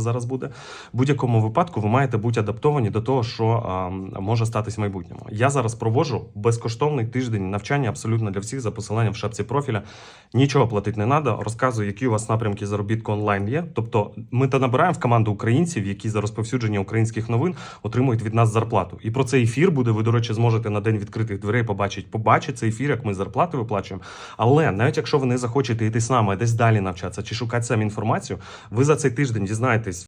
зараз буде. В будь-якому випадку ви маєте бути адаптовані до того, що а, може статись в майбутньому. Я зараз проводжу безкоштовний тиждень навчання абсолютно для всіх за посиланням в шапці профіля. Нічого платити не треба. Розказую, які у вас напрямки заробітку онлайн є. Тобто, ми та набираємо в команду українців, які за розповсюдження українських новин отримують від нас зарплату. І про цей ефір буде. Ви, до речі, зможете на день відкритих дверей побачити. Побачить цей ефір, як ми зарплати виплачуємо. Але навіть якщо ви не захочете йти з нами, десь далі навчатися чи шукати самі інформацію, ви за цей тиждень дізнаєтесь